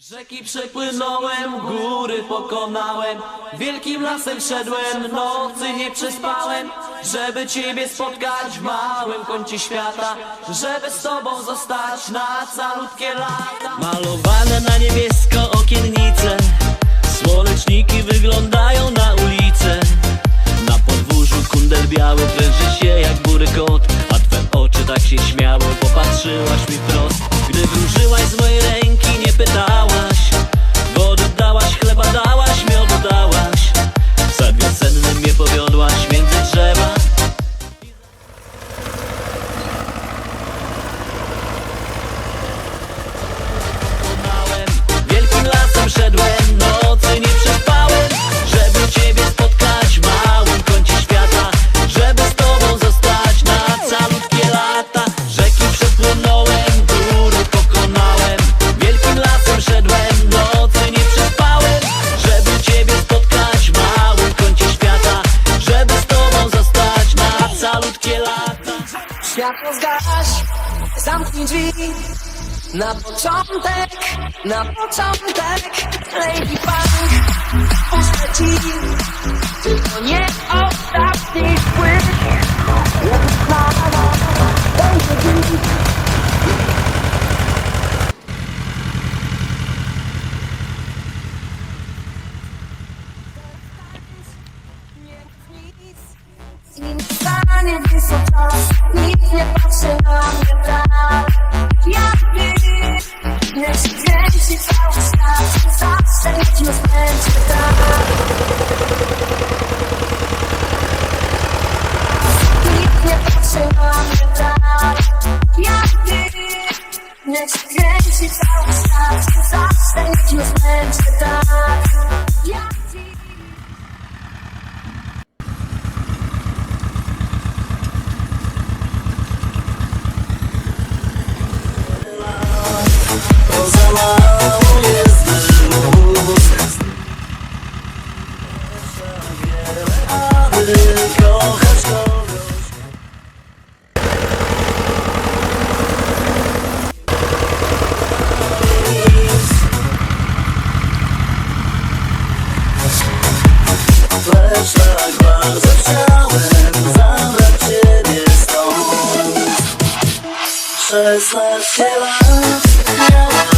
Rzeki przepłynąłem, góry pokonałem Wielkim lasem szedłem, nocy nie przespałem Żeby Ciebie spotkać w małym kącie świata Żeby z Tobą zostać na calutkie lata. Malowane na niebiesko okiennice Słoneczniki wyglądają na ulicę Na podwórzu kundel biały pręży się jak bury kot A Twe oczy tak się śmiały, popatrzyłaś mi wprost Światło zgaś, zamknij drzwi. Na początek, na początek wysoko, nikt nie patrzy na mnie tak Jak ty, niech się kręci cały świat Zawsze nikt już będzie tak. Nikt nie patrzy na mnie tak Jak ty, niech się kręci cały świat tak. Jak ty Za mało jest dymów Aby kochać kogoś Lecz tak bardzo chciałem zabrać Ciebie stąd Szesnaście lat miałaś gdy